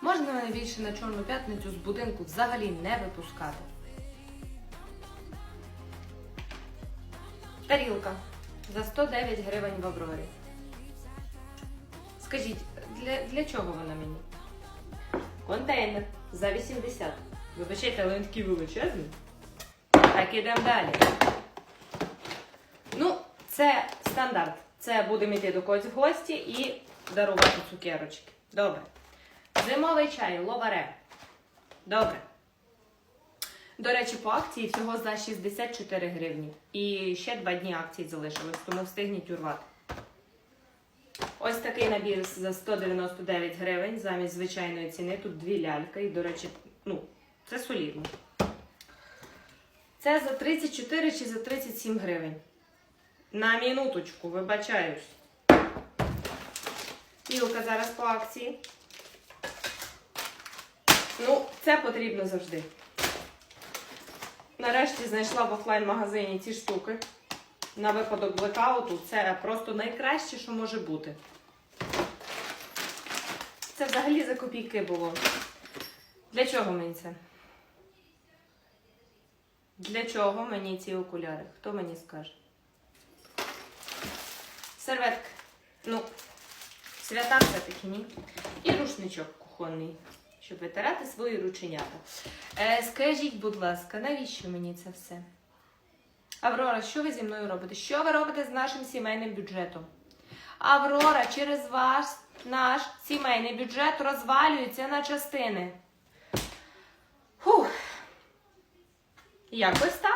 Можна мене більше на Чорну п'ятницю з будинку взагалі не випускати. Тарілка за 109 гривень в Аврорі. Скажіть, для, для чого вона мені? Контейнер за 80. Вибачайте, але він такий величезний. Так, ідемо далі. Ну, це стандарт. Це будемо йти до когось в гості і дарувати цукерочки. Добре. Зимовий чай, ловаре. Добре. До речі, по акції всього за 64 гривні. І ще два дні акцій залишилось, тому встигніть урвати. Ось такий набір за 199 гривень замість звичайної ціни. Тут дві ляльки. І, до речі, ну, це солідно. Це за 34 чи за 37 гривень. На минуточку, вибачаюсь. Вілка зараз по акції. Ну, це потрібно завжди. Нарешті знайшла в офлайн-магазині ці штуки. На випадок блекауту це просто найкраще, що може бути. Це взагалі за копійки було. Для чого мені це? Для чого мені ці окуляри? Хто мені скаже? Серветки. Ну, свята все-таки ні. І рушничок кухонний, щоб витирати свої рученята. Е, скажіть, будь ласка, навіщо мені це все? Аврора, що ви зі мною робите? Що ви робите з нашим сімейним бюджетом? Аврора, через вас наш сімейний бюджет розвалюється на частини. Фух. Якось так.